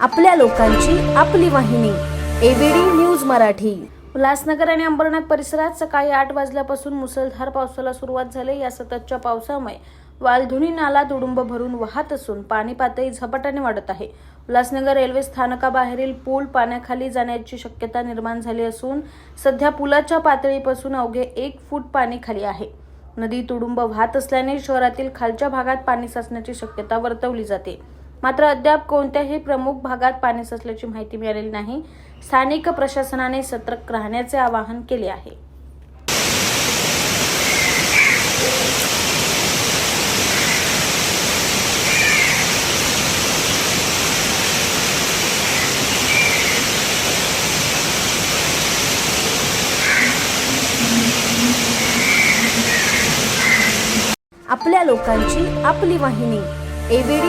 आपल्या लोकांची आपली वाहिनी. ABD news Marathi. उल्हासनगर आणि अंबरनाथ परिसरात सकाळी आठ वाजल्यापासून मुसळधार पावसाला सुरुवात झाली. या सततच्या पावसामुळे वालधुणी नाला तुडुंब भरून वाहत असून पाणी पातळी झपाट्याने वाढत आहे. उल्हासनगर रेल्वे स्थानकाबाहेरील पूल पाण्याखाली जाण्याची शक्यता निर्माण झाली असून सध्या पुलाच्या पातळीपासून अवघे एक फूट पाणी खाली आहे. नदी तुडुंब वाहत असल्याने शहरातील खालच्या भागात पाणी साचण्याची शक्यता वर्तवली जाते. मात्र अद्याप कोणत्याही प्रमुख भागात पाणी साचल्याची माहिती मिळालेली नाही. स्थानिक प्रशासनाने सतर्क राहण्याचे आवाहन केले आहे. आपल्या लोकांची आपली वाहिनी एबीडी